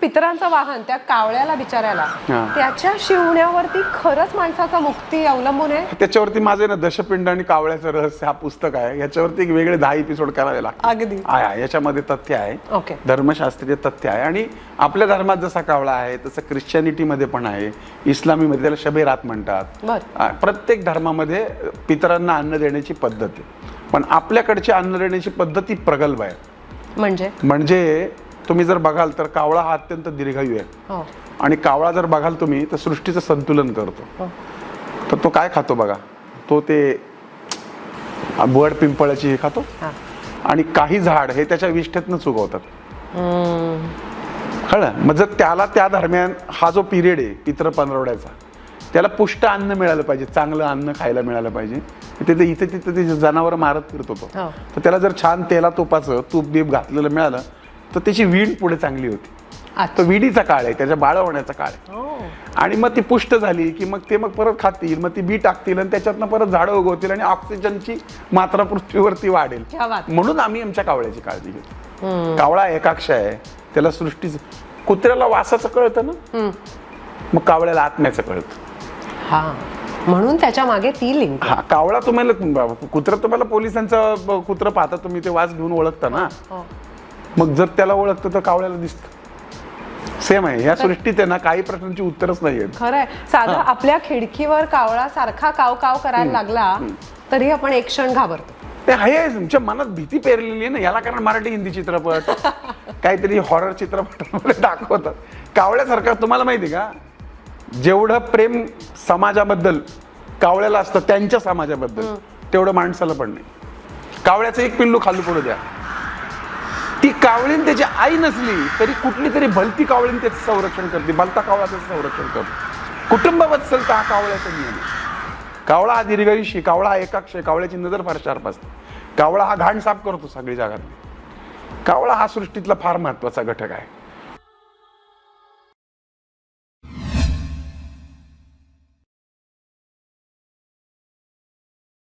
पितरांचं वाहन त्या कावळ्याला बिचाऱ्याला हा. त्याच्या शिवण्यावरती खरंच माणसाचा मुक्ती अवलंबून आहे. त्याच्यावरती माझे ना दशपिंड आणि कावळ्याचं रहस्य हा पुस्तक आहे. याच्यावरती एक वेगळे दहा एपिसोड करावे लागतात अगदी. आहे आहे. याच्यामध्ये तथ्य आहे. ओके. धर्मशास्त्रीय तथ्य आहे. आणि आपल्या धर्मात जसा कावळा आहे तसं ख्रिश्चनिटीमध्ये पण आहे. इस्लामीमध्ये त्याला शबेरात म्हणतात. बर. आ, प्रत्येक धर्मामध्ये पितरांना अन्न देण्याची पद्धत आहे. पण आपल्याकडची अन्न देण्याची पद्धत ही प्रगल्भ आहे. म्हणजे? म्हणजे तुम्ही जर बघाल तर कावळा हा अत्यंत दीर्घायू आहे. हो. आणि कावळा जर बघाल तुम्ही तर सृष्टीचं संतुलन करतो. हो. तर तो काय खातो बघा? तो ते बड पिंपळाची हे खातो. आणि काही झाड हे त्याच्या विष्ठेतनं चुकवतात. कळलं? मग जर त्याला त्या दरम्यान हा जो पिरियड आहे पित्र पंधरवड्याचा त्याला पुष्ट अन्न मिळालं पाहिजे चांगलं अन्न खायला मिळालं पाहिजे तिथे इथे तिथे ते जनावर मारत फिरतो तो हो. तर त्याला जर छान तेला तुपाचं तूप बीप घातलेलं मिळालं तर त्याची वीण पुढे चांगली होती. तो विडीचा काळ आहे त्याच्या बाळ होण्याचा काळ आहे. हो. आणि मग ती पुष्ट झाली की मग ते मग परत खातील मग ती बी टाकतील आणि त्याच्यातनं परत झाडं उगवतील आणि ऑक्सिजनची मात्रा पृथ्वीवरती वाढेल. म्हणून आम्ही आमच्या कावळ्याची काळजी घेतो. कावळा एकाक्ष आहे त्याला सृष्टीच कुत्र्याला वासाचं कळतं ना. मग कावळ्याला आत्म्याचं कळतं. हा. म्हणून त्याच्यामागे ती लिंक हा कावळा तुम्हाला कुत्र तुम्हाला पोलिसांचा कुत्र पाहता तुम्ही ते वास घेऊन ओळखता ना? हो. मग जर त्याला ओळखतं तर कावळ्याला दिसतं. सेम आहे. या सृष्टीत आहे ना काही प्रश्नांची उत्तरच नाही आहेत खरंय. साधं आपल्या खिडकीवर कावळा सारखा काव काव करायला लागला तरी आपण एक क्षण घाबरतो. ते आहे तुमच्या मनात भीती पेरलेली आहे ना याला कारण मराठी हिंदी चित्रपट काहीतरी हॉरर चित्रपटामध्ये दाखवतात. कावळ्यासारखा तुम्हाला माहिती का? जेवढं प्रेम समाजाबद्दल कावळ्याला असतं त्यांच्या समाजाबद्दल तेवढं माणसाला पण नाही. कावळ्याचं एक पिल्लू खालू पडू द्या. कावळीन त्याची आई नसली तरी कुठली तरी भलती कावळीन त्याचं संरक्षण करते. भलता कावळा त्याचं संरक्षण करतो. कुटुंब वत्सलता हा कावळ्याचा नियम आहे. कावळा हा दीर्घायुषी कावळा हा एकाक्ष कावळ्याची नजर फार शार्प असते. कावळा हा घाण साफ करतो सगळी जागातली कावळा हा सृष्टीतला फार महत्त्वाचा घटक आहे.